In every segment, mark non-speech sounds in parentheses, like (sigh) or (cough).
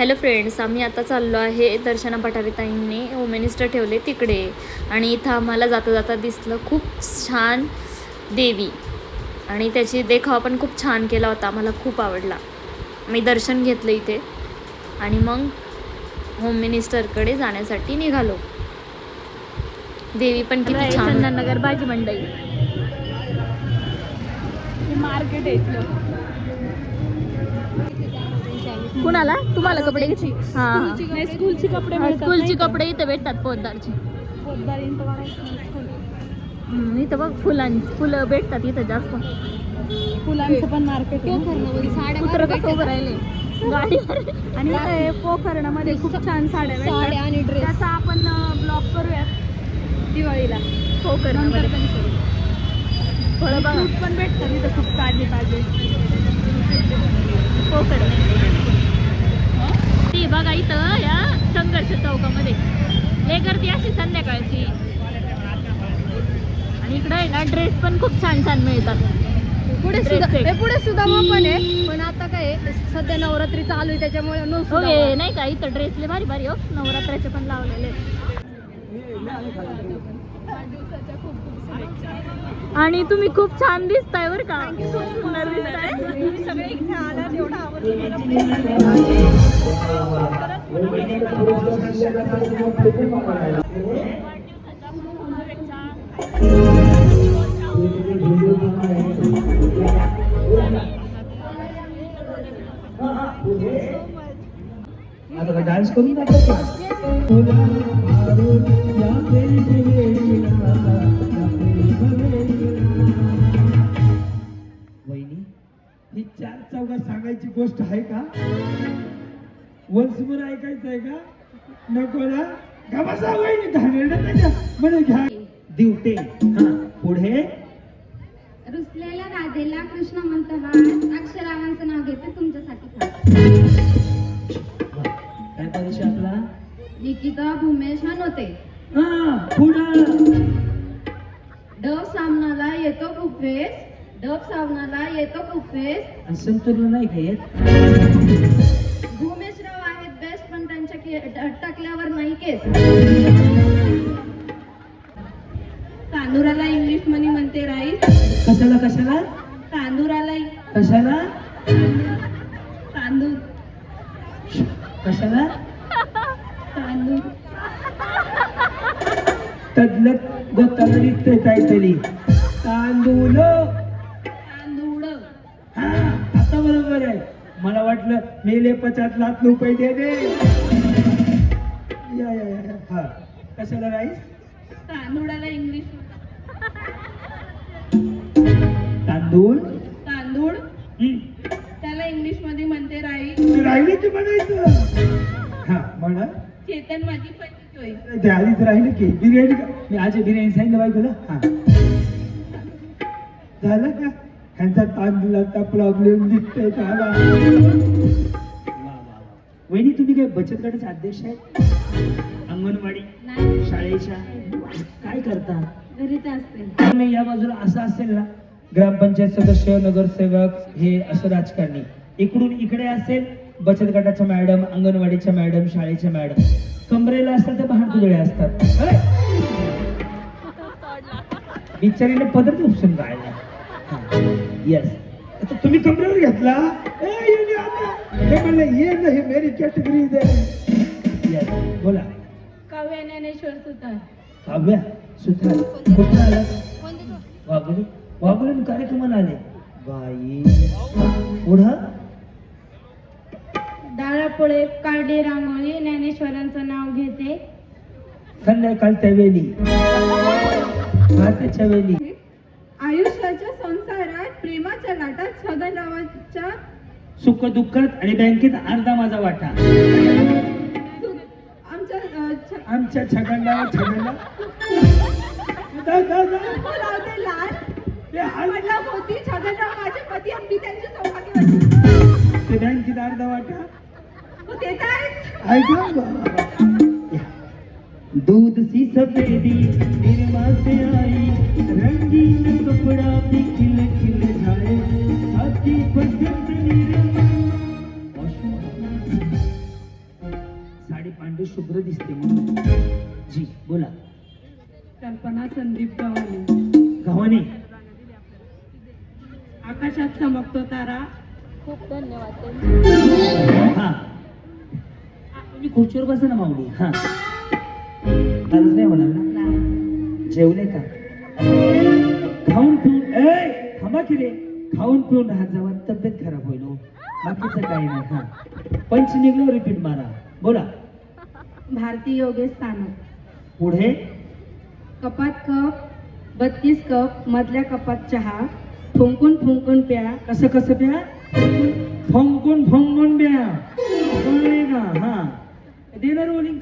Hello friends आम्ही आता चाललो आहे दर्शना पठारे ताईंनी होम मिनिस्टर ठेवले तिकडे. आणि इथं आम्हाला जाता जाता दिसलं खूप छान देवी. आणि त्याची देखावा पण खूप छान केला होता आम्हाला खूप आवडला. मी दर्शन घेतलं इथे. आणि मग होम मिनिस्टरकडे जाण्यासाठी निघालो. देवी पण किती छान नगर भाजी मंडई. मार्केट आहे कुणाला? तुम्हाला कपडे घ्यायचे? हा. स्कूलची कपडे स्कूलची इथे भेटतात. हम्म, इथं बघ फुलां फुलं भेटतात इथं जास्त. फुलांचं पण मार्केट कुत्रं कसं उभं राहिले? गाडी आणि इथं पोखरणामध्ये खूप छान साड्या भेटतात. आणि ड्रेस त्याचा आपण ब्लॉग करूया. दिवाळीला. करू. फळं बघा. पण भेटतात. इथं खूप ताजे ताजे हो ती बघा इथं या संघर्ष चौकामध्ये. लय गर्दी अशी संध्याकाळची. आणि इकडं आहे ना ड्रेस पण खूप छान छान मिळतात. पुढे सुद्धा. हे पुढे सुद्धा ओपन आहे. पण आता काय आहे, सध्या नवरात्री चालू आहे त्याच्यामुळे सुद्धा ओके नाही का इथं ड्रेसले भारी भारी हो. नवरात्राचे पण लावलेले आहेत. आणि तुम्ही खूप छान दिसताय बरं का. सुंदर दिसताय. सगळे इथे आता डान्स करून सांगायची गोष्ट आहे का? वंशभर ऐकायचं आहे का? नको ना. गमासा वहिनी घाणेरडं नाही का? म्हणे घ्या. दिवटे हा पुढे. रुसलेल्या राधेला कृष्ण म्हणतो हा अक्षरावांचं नाव घेते तुमच्यासाठी काय परिचय आपला? निकिता भूमेश हा पुढं. डव सामनाला येतो खूप वेळेस डव सामनाला येतो खूप वेळेस आणि संतूर्ण नाही का येत भूमेशराव आहेत बेस्ट पण त्यांच्या टाकल्यावर नाही केस. तांदुराला इंग्लिशमध्ये म्हणते राईस कशाला कशाला? तांदुराला कशाला? तांदूळ. कशाला? तांदूळ. तदलं गोताला निघतंय काहीतरी. तांदूळ मेले पचास लाख रुपये दे दे. या या या हा. कशाला राईस? तांदूळाला इंग्लिश. तांदूळ? तांदूळ. त्याला इंग्लिशमध्ये म्हणते राईस ते राहिले की म्हणायचं. हा म्हणा. चेतन माझी पहिली चॉईस आधीच राहिलं की बिर्याणी का? मी आज बिर्याणी सांगितलं बायकोला हा. झालं का? प्रॉब्लेम दिसतोय का वा, वा, वा. वहिनी तुम्ही काय बचत गटाचे अध्यक्ष आहेत अंगणवाडी शाळेच्या. काय करता? घरीच असते. नाही या बाजूला असं असेल ना ग्रामपंचायत सदस्य नगरसेवक हे असं राजकारणी. इकडून इकडे असेल बचत गटाच्या मॅडम अंगणवाडीच्या मॅडम शाळेच्या मॅडम. कमरेला असतात ते भांडकुदळे असतात. (laughs) बिचारीने पदर उपसून राहिला. येस आता तुम्ही कमरेवर घेतला? ए, ये नाही आता. हे म्हणलं ये ना हे मेरी कॅटेगरी दे येस बोला. काव्य ज्ञानेश्वर सुतार. काव्या सुतार. कुठं आला? वाघोली वाघोली कार्यक्रमाला आले. बाई. पुढं? डाळापोळे काळडी रांगोळी ज्ञानेश्वरांचं नाव घेते. संध्याकाळच्या वेळी रात्रीच्या वेळी आयुष्याच्या संसारात प्रेमाच्या लाटात छगनरावांच्या सुख दुःखात आणि बँकेत अर्धा माझा वाटा. आमच्या अ, छ- आमच्या छगनला छगनला. दा, दा, दा. लावते लाल. ते आज- म्हटलं होती छगनराव माझे पती आणि मी त्यांची सौभाग्यवती ते बँकेत अर्धा वाटा. तू ऐका बाबा. दूध सी सफेदी निरमा से आई रंगीन कपड़ा भी खिल खिल जाए साथी पसंद निरमा पांढरी शुभ्र दिसते म्हणून. जी बोला. कल्पना संदीप गव्हाणे. गव्हाणे. आकाशात चमकतो तारा. खूप धन्यवाद. हा. तुम्ही खुर्चीवर बसा ना माऊली? हा. नाराज नाही होणार ना? जेवले का? खाऊन पिऊन ए थांबा की रे. खाऊन पिऊन राहत जावा तब्येत खराब होईल हो. बाकीचं काही नाही हा. पंच निघलो रिपीट मारा. बोला. भारती योगेश सानप. पुढे? कपात कप बत्तीस कप मधल्या कपात चहा. फुंकून फुंकून प्या. कसं कसं प्या? फंकून फंकून प्या. का? हा. देणार रोलिंग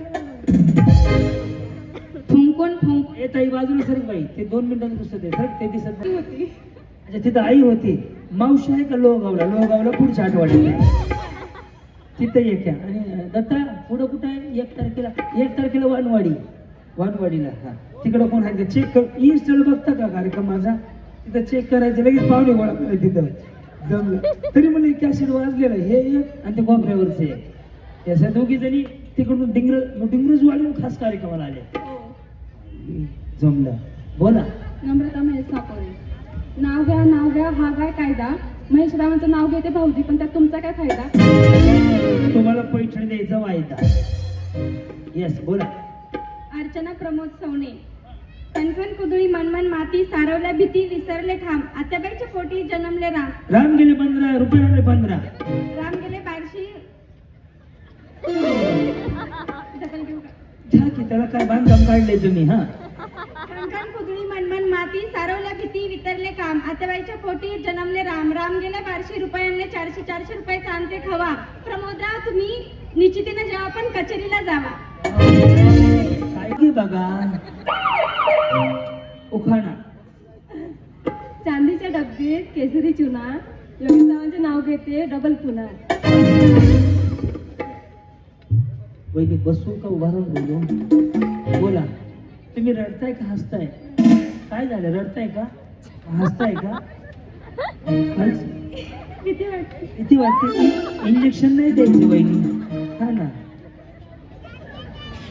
फुंकून फुंकून. ए ताई बाजूला सर बाई ते दोन मिनिटांनी दिसत आहे सर ते दिसत नाही. अच्छा तिथं आई होती. मावशी आहे का लोहगावला? लोहगावला पुढच्या आठवड्यात तिथं एक. आणि दत्ता पुढं कुठं आहे? एक तारखेला एक तारखेला वानवाडी. वानवाडीला हा. तिकडं कोण आहे? चेक कर इन्स्टॉल बघता का कार्यक्रम माझा? तिथं चेक करायचं लगेच पाहुणे गोळा करायचं तिथं. जमलं. तरी मला कॅसेट वाजलेलं हे एक आणि ते कोपऱ्यावरचे एक. त्याच्या दोघी जणी तिकडून डिंगर डिंगरज वाढून खास कार्यक्रमाला आले. जमलं. बोला. नम्रता महेश साकोरे नाव घ्या नाव घ्या हा काय कायदा? महेश रावांचं नाव घेते भाऊजी पण त्यात तुमचा काय फायदा? तुम्हाला पैठण द्यायचा वायदा. येस बोला. अर्चना प्रमोद सवणे कणकण कुदळी मनमन माती सारवल्या भीती विसरले खांब आत्याबाईच्या पोटी जन्मले राम. राम गेले पंधरा रुपये पंधरा. राम गेले बारशी. (laughs) ढकल घेऊ का? घ्या की त्याला काय बांधकाम काढले तुम्ही हा? मनमन माती सारवल्या भीती वितरले काम. आत्याबाईच्या पोटी जन्मले राम. राम गेले बारशे रुपयांनी चारशे चारशे रुपये चांदते खवा. प्रमोदराव तुम्ही निश्चितीने जेव्हा पण कचेरीला जावा. काय की बघा? उखाणा. चांदीच्या डब्बीत केसरी चुना. योगेश नाव घेते डबल पुन्हा वैदी बसू का उभा राहून बोलू? बोला. तुम्ही रडताय का हसताय? काय झालं? रडताय का? हसताय का? किती वाटते इंजेक्शन नाही द्यायचे वहिनी. हा ना.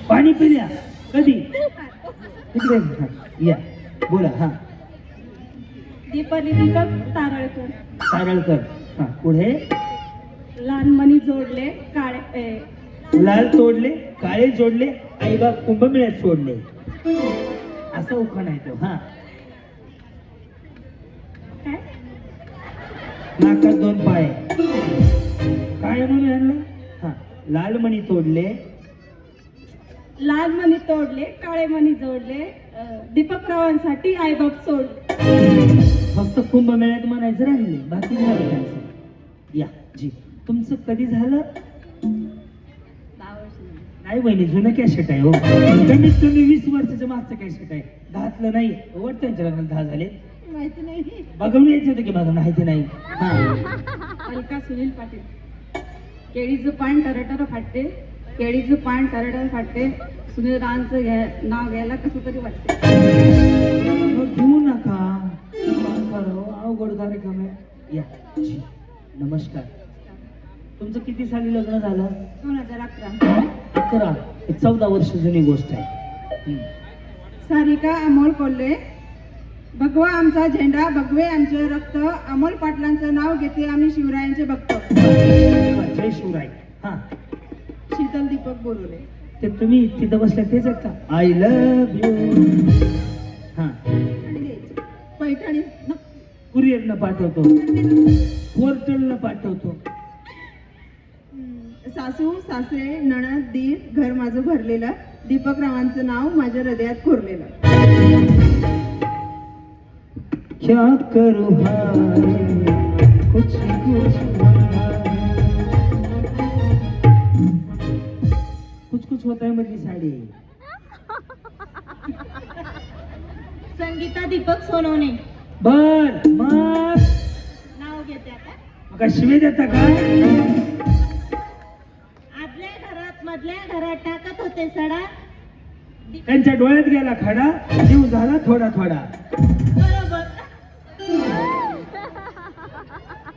पाणी पिल्या कधी? हा, या. बोला हा. दीपाली दीपक तारळकर? सारळकर हा पुढे? लहानमणी जोडले काळे लाल तोडले काळे जोडले आईबाप कुंभमेळ्यात सोडले. असा उखाणा आहे तो हा. नाकात दोन पाय. काय म्हणून आणलं? हा लाल मणी तोडले. लाल मणी तोडले काळे मणी जोडले अ, दीपक रावांसाठी आईबाप सोडले. फक्त कुंभमेळ्यात म्हणायचं राहिले बाकी झालं या जी. तुमचं कधी झालं? नाही बहिणी जुनं कॅसेट आहे हो. कमीत कमी वीस वर्षाच्या मागचं कॅसेट आहे. दहातलं नाही. वाटतं त्यांच्या लग्नाला दहा झाले. माहिती नाही. बघून यायचं होतं की बघा माहिती नाही. हा. अलका सुनील पाटील. केळीचं पान टरटर फाटते. केळीचं पान टरटर फाटते. सुनील रावांचं घ्या नाव घ्यायला कसं तरी वाटते. मग घेऊ नका. अवघड कार्यक्रम आहे. या. जी. नमस्कार. तुमचं किती साली लग्न झालं? दोन हजार अकरा. अकरा. हे चौदा वर्ष जुनी गोष्ट आहे. हम्म. सारिका अमोल कोल्हे. भगवा आमचा झेंडा भगवे आमचे रक्त. अमोल पाटलांचं नाव घेते आम्ही शिवरायांचे भक्त. जय शिवराय. हा. शीतल दीपक बोलवले. ते तुम्ही तिथं बसल्या तेच आहेत का? आय लव्ह यू हा. पैठणी कुरिअरनं पाठवतो. पोर्टलनं पाठवतो. सासू सासरे नणद दीर घर माझं भरलेलं. दीपक रावांचं नाव माझ्या हृदयात कोरलेलं. क्या करू हाय कुछ कुछ कुछ कुछ होता है मधली साडी. संगीता दीपक सोनवणे. बर मग नाव घेते आता. मग शिवे देता का? मधल्या घरात टाकत होते सडा. त्यांच्या डोळ्यात गेला खडा जीव झाला थोडा थोडा.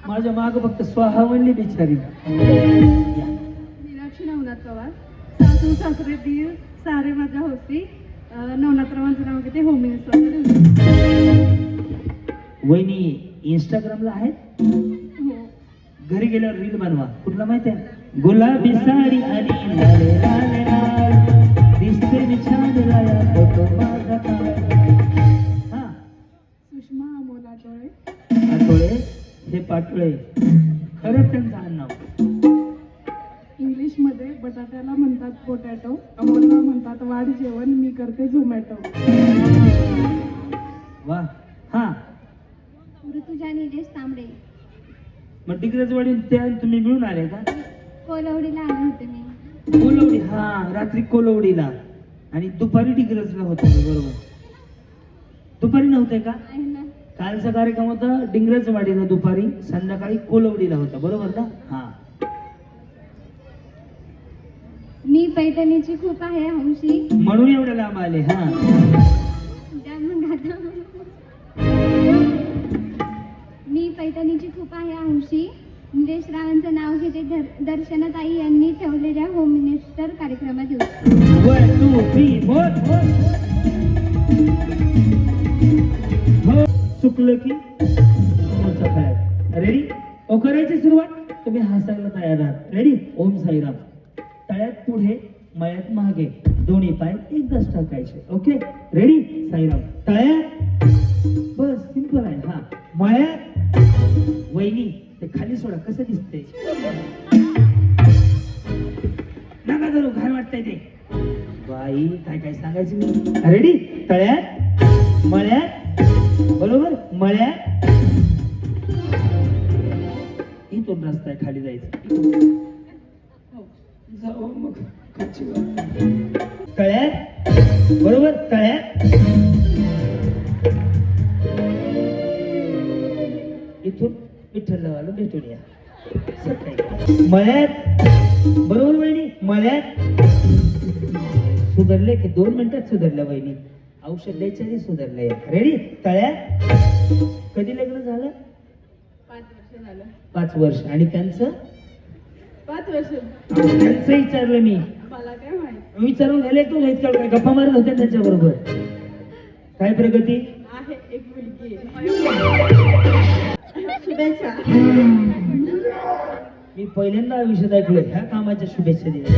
माझ्या माग फक्त स्वाहा म्हणली बिचारी. मीनाक्षी नवनाथ पवार. सासू सासू सासरे दीर सारे माझ्या होती नवनाथरावांचं नाव घेते होम मिनिस्टर वहिनी इंस्टाग्रामला आहेत? हो. घरी गेल्यावर रील बनवा. कुठला माहीत आहे? गुलाबी साडी आणि लाल लाल लाल दिसते मी छान राया फोटो माझा. हा. सुषमा अमोल आठवळे आठवळे हे पाटोळे. खरंच त्यांचं आडनाव इंग्लिशमध्ये बटाट्याला म्हणतात पोटॅटो अमोलला म्हणतात वाढ जेवण मी करते झोमॅटो. वा. हा. ऋतुजा निलेश तांबडे. मग डिग्रजवाडी त्या तुम्ही मिळून आले का? कोलवडीला आले होते मी कोलवडी हा रात्री कोलवडीला. आणि दुपारी डिग्रजला होतो बरोबर. दुपारी नव्हते का? कालचा कार्यक्रम होता डिंगरजवाडीला दुपारी संध्याकाळी कोलवडीला होता बरोबर ना? हा. मी पैठणीची खूप आहे हौशी. म्हणून एवढे लांब आले हा. मी पैठणीची खूप आहे हौशी. निलेश रावांचं नाव घेते दर्शनाताई यांनी ठेवलेल्या होम मिनिस्टर कार्यक्रमात येऊ हो चुकलं की? रेडी ओ करायची सुरुवात? तुम्ही हसायला तयार आहात रेडी ओम साईराम. तळ्यात पुढे मळ्यात मागे. दोन्ही पाय एकदाच टाकायचे. Okay ready Sairam. तळ्यात? बस सिंपल आहे. हा. मळ्यात वहिनी ते खाली सोडा कसं दिसते नका धरू घाण वाटतंय ते. बाई काय काय सांगायचं रेडी? तळ्यात? मळ्यात? बरोबर? मळ्यात? इथून रस्ता आहे खाली जायचं. जाऊ मग. तळ्यात? बरोबर? तळ्यात? विठ्ठलवाला भेटून या. मळ्यात बरोबर वहिनी मळ्यात. सुधारले की दोन मिनिटात सुधारल्या वहिनी. औषध द्यायच्या आधी सुधारले रेडी तळ्यात? कधी लग्न झालं? पाच वर्ष झालं. पाच वर्ष. आणि त्यांचं? पाच वर्ष. त्यांचं विचारलं मी. मला काय माहीत? विचारून झाले तू माहीत काय गप्पा मारत होते त्यांच्या बरोबर काय प्रगती? आहे एक मुलगी शुभेच्छा. मी पहिल्यांदा आयुष्यात ऐकलोय ह्या कामाच्या शुभेच्छा दिल्या.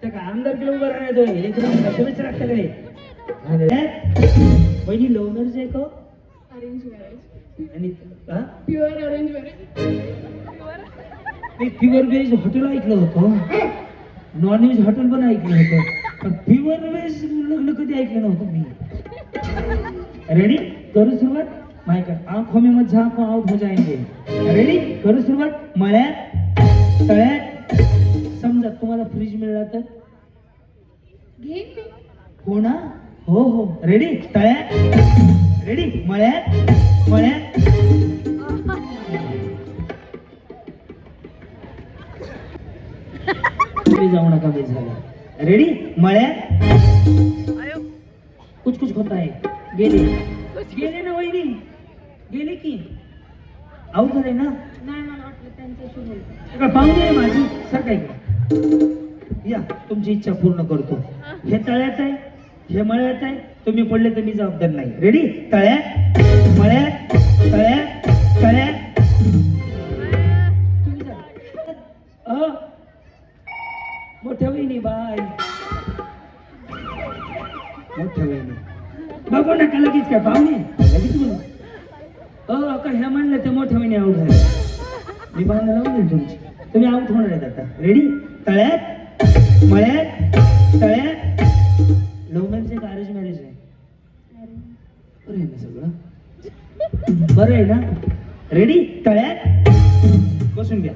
त्या काय आमदार किलो उभं राहणार एकदम शुभेच्छा लागतात रे पहिली लव्ह मॅरेज आहे का अरेंज मॅरेज आणि हा? प्युअर अरेंज मॅरेज मी प्युअर व्हेज हॉटेल ऐकलं होतं. नॉन व्हेज हॉटेल पण ऐकलं होतं. पण प्युअर व्हेज लग्न कधी ऐकलं नव्हतं मी. रेडी करू सुरुवात? माहिती आंखों में मत झांको आउट हो जाएंगे रेडी करू सुरुवात? मळ्यात तळ्यात. समजा तुम्हाला फ्रीज मिळाला तर? घेईन मी. हो ना? हो हो. रेडी तळ्यात. रेडी मळ्यात. मळ्यात. पुढे जाऊ नका बेस झाला. रेडी मळ्यात. कुछ कुछ होता है गेले. गेले ना वहिनी? गेले की? आऊट झाले ना? नाही मला वाटलं त्यांच्याशी बोलतो का पाहून दे माझी सर काय या तुमची इच्छा पूर्ण करतो. हे. तळ्यात आहे हे मळ्यात आहे तुम्ही पडले तर मी जबाबदार नाही. रेडी तळ्यात मळ्यात तळ्यात. बांधा तुमची. तुम्ही आऊट होणार आहेत आता रेडी तळ्यात मळ्यात तळ्यात. लव्ह मॅरेज आहे का अरेंज मॅरेज आहे. बरं आहे ना सगळं? बरं आहे ना? रेडी तळ्यात. बसून घ्या.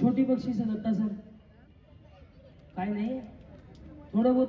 छोटी बक्षीस दत्ता सर. काय नाही? थोडं बहुत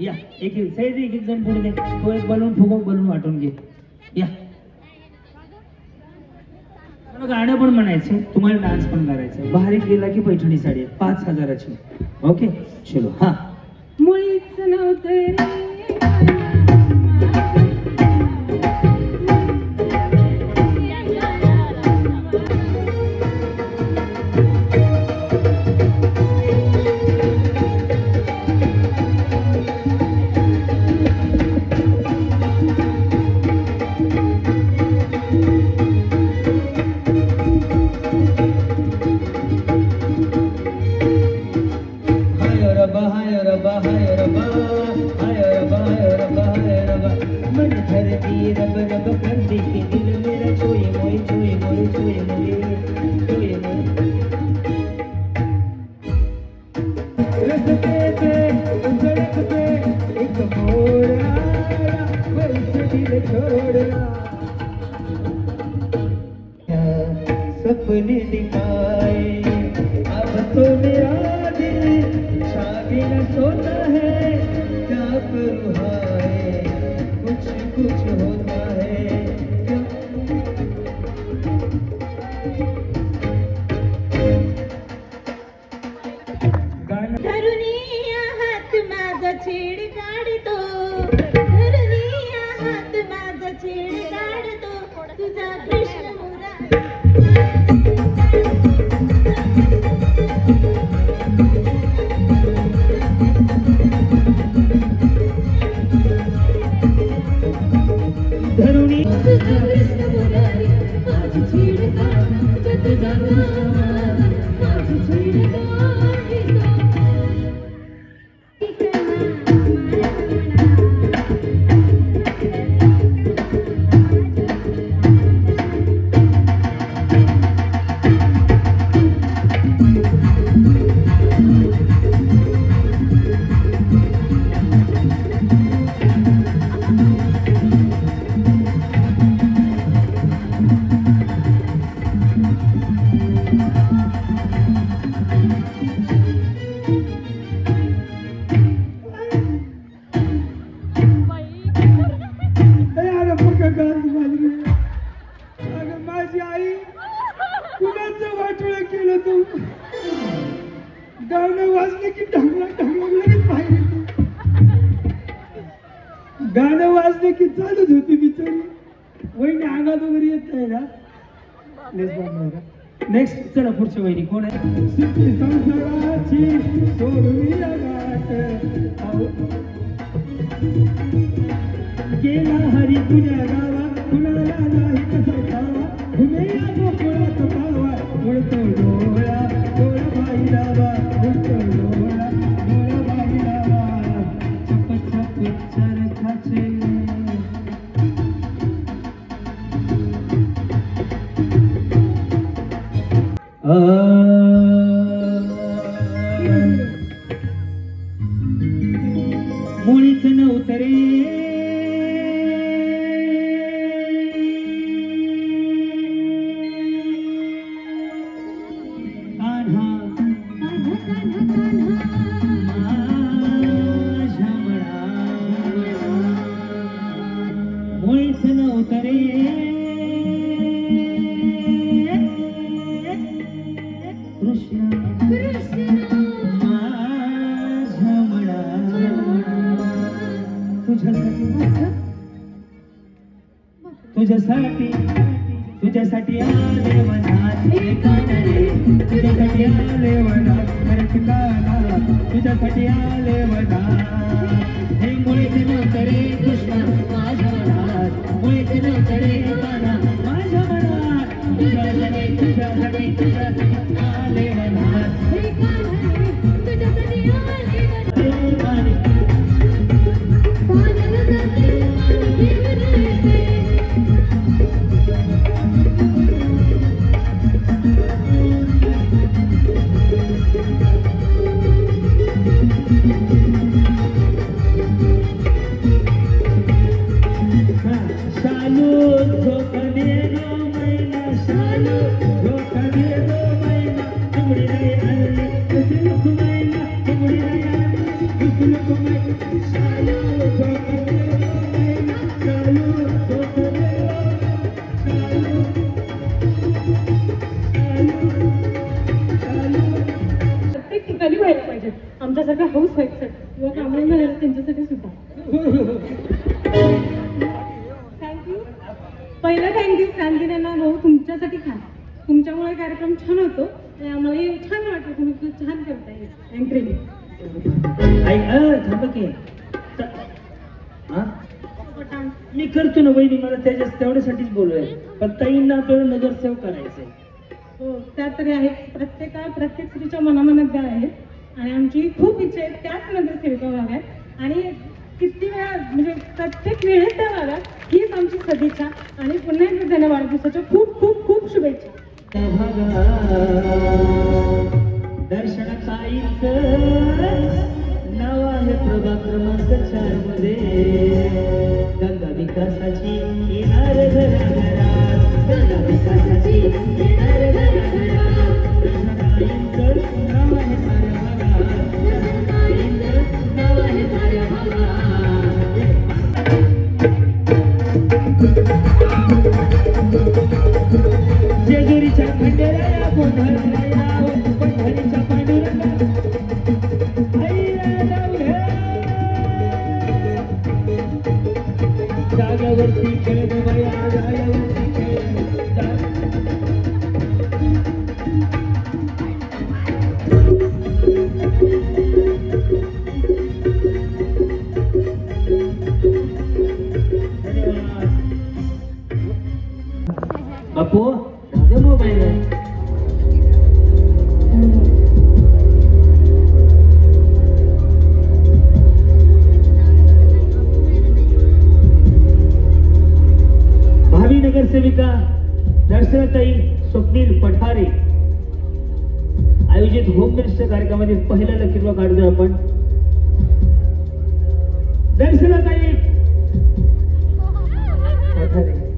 या एक एक सैद एक जण पुढे दे तो एक बलून फुगव बलून वाटून घे. या. गाणं पण म्हणायचं तुम्हाला डान्स पण करायचं बाहेर गेला की पैठणी साडी पाच हजाराची. ओके चलो. हा. मुळीच नव्हतं छोडला सपने दिखा Thank you. गाणं वाजलं की चालूच होती बिचारी. वहिनी अंगात वगैरे येत नाही ना. नेक्स्ट चला पुढच्या वहिनी. कोण आहे? गेला हरी तुझ्या गावा कुणाला नाही कसं खावा अ, थांबा की. हा? मी करतो ना वहिनी मला त्याच्या तेवढ्यासाठीच बोलूय पण ताईंना आपल्याला नगरसेवक करायचंय. हो त्या तरी आहेत. प्रत्येका प्रत्येक स्त्रीच्या मनामनात आहेत. आणि आमची खूप इच्छा आहे त्याच नगरसेविका व्हाव्यात. आणि किती वेळा म्हणजे प्रत्येक वेळेस त्या व्हाव्यात हीच आमची सदिच्छा. आणि पुन्हा एकदा त्यांना वाढदिवसाच्या खूप खूप खूप शुभेच्छा. दर्शन ताईचं नाव आहे प्रभाग क्रमांक चारमध्ये. गंगा विकासाची येणार घराघरात. गंगा विकासाची येणार घराघरात. दर्शन नाव आहे साऱ्या भागात दर्शन नाव आहे साऱ्या भागात जेजुरीच्या खंडेराया गोंधळ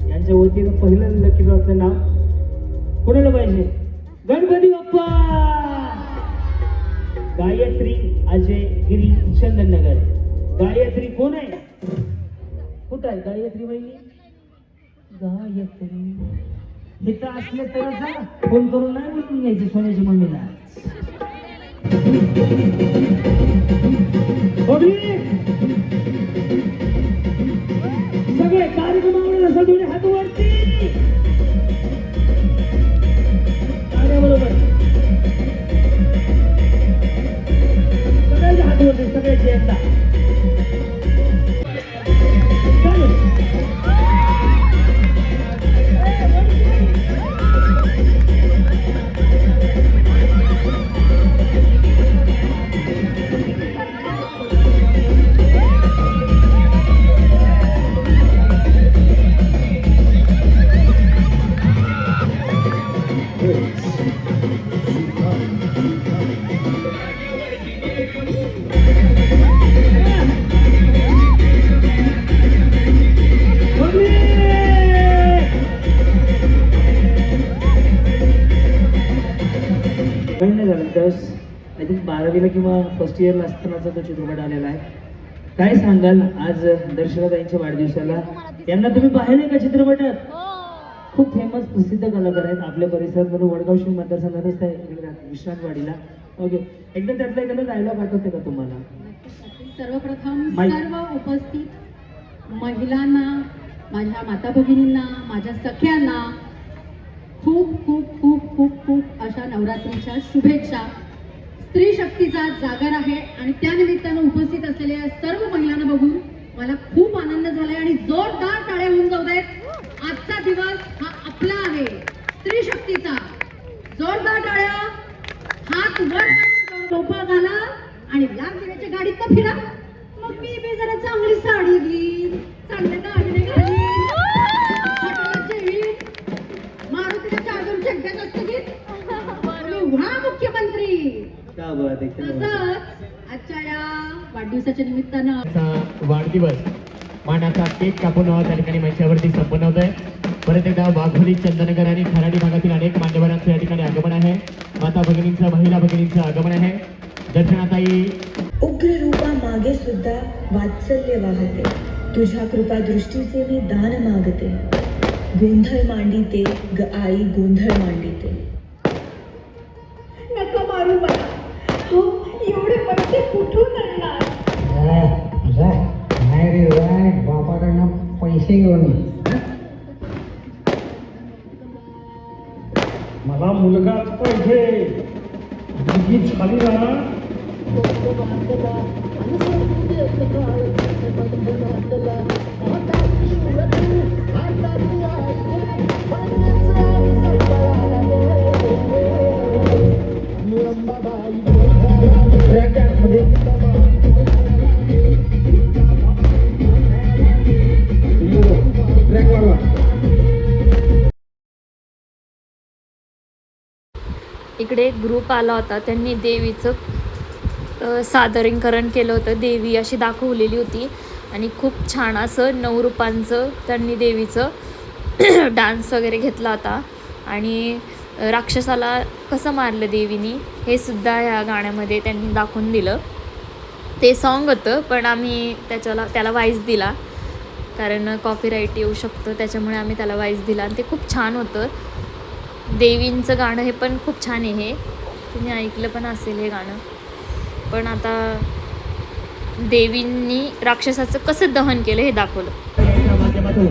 यांच्या वतीनं पहिलं लकीरवाचं नाव कोणाला पाहिजे? गणपती बाप्पा! गायत्री अजय गिरी चंदननगर. गायत्री कोण आहे? कुठं आहे गायत्री बहिणी गायत्री. हे तर असले तर जा. फोन करून नाही बोलून घ्यायचे सोन्याची मम्मीला. बबी! सगळे कार्यक्रमावर असं दोन्ही हात वरती. बरोबर. सगळ्याचे हात वरती सगळ्याचे एकदा. किंवा फर्स्ट इयरला असतानाचा तो चित्रपट आलेला आहे काय सांगाल आज दर्शनाताईंच्या वाढदिवसाला? यांना तुम्ही पाहिले का चित्रपटात? खूप फेमस प्रसिद्ध कलाकार आहेत. आपल्या परिसरात वडगाव शिव मतदारसंघातच राहतात, विश्रांतवाडीला ओके एकदा त्यातला एखादा डायलॉग आठवते का तुम्हाला? सर्वप्रथम सर्व उपस्थित महिलांना माझ्या माता भगिनींना माझ्या सख्यांना खूप खूप खूप खूप खूप अशा नवरात्रीच्या शुभेच्छा. स्त्री शक्तीचा जागर आहे आणि त्या निमित्तानं उपस्थित असलेल्या सर्व महिलांना बघून मला खूप आनंद झालाय आणि जोरदार टाळ्या होऊन जाऊ आहेत आजचा दिवस हा आपला आहे. स्त्री शक्तीचा जोरदार टाळ्या. हात वर टोपा घाला आणि लाल दिव्याच्या गाडीत तर फिरा. मग मी बी जरा चांगली साडी घेईन. चांगल्या दागिने घालीन. मारुतीच्या चादर झेंड्यात असतं की? (laughs) आणि व्हा मुख्यमंत्री का बरं ते केलं बरं. तसंच आजच्या या वाढदिवसाच्या निमित्तानं चा वाढदिवस मानाचा केक कापून त्या ठिकाणी मंचावरती संपन्न होत आहे परत एकदा वाघोली चंदनगर आणि खराडी भागातील अनेक मान्यवरांचं या ठिकाणी आगमन आहे. माता भगिनींचं महिला भगिनींचं आगमन आहे. दर्शनाताई. उग्र रूपा मागे सुद्धा वात्सल्य वाहते. तुझ्या कृपा दृष्टीचे मी दान मागते. गोंधळ मांडिते ग आई गोंधळ मांडिते. ये. मला मुलगाच पाहिजे मुलगी झाली ना इकडे एक ग्रुप आला होता. त्यांनी देवीचं सादरीकरण केलं होतं. देवी अशी दाखवलेली होती. आणि खूप छान असं नऊ रूपांचं त्यांनी देवीचं (clears throat) डान्स वगैरे घेतला होता. आणि राक्षसाला कसं मारलं देवीनी हे सुद्धा ह्या गाण्यामध्ये त्यांनी दाखवून दिलं. ते सॉन्ग होतं पण आम्ही त्याच्याला त्याला वाईज दिला. कारण कॉपीराईट येऊ शकतं. त्याच्यामुळे आम्ही त्याला वाईज दिला. आणि ते खूप छान होतं. देवींचं गाणं हे पण खूप छान आहे हे. तुम्ही ऐकलं पण असेल हे गाणं. पण आता देवींनी राक्षसाचं कसं दहन केलं हे दाखवलं. माध्यमातून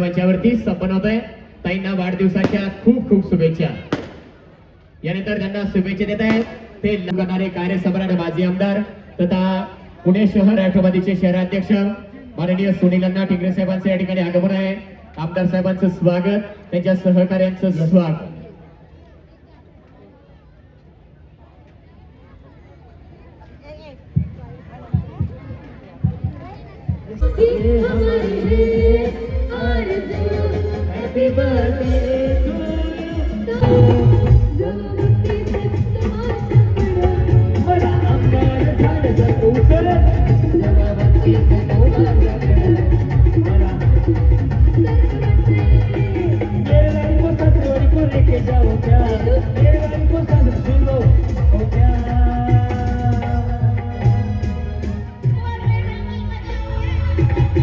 मंचावरती संपन्न होत आहे ताईंना वाढदिवसाच्या खूप खूप शुभेच्छा. यानंतर त्यांना शुभेच्छा देत आहेत. ते करणारे कार्यसम्राट माजी आमदार तथा पुणे शहर राष्ट्रवादीचे शहराध्यक्ष माननीय सुनील अण्णा टिंगरे साहेबांचं या ठिकाणी आगमन आहे. आमदार साहेबांचं स्वागत. त्यांच्या सहकार्यांचं स्वागत. आता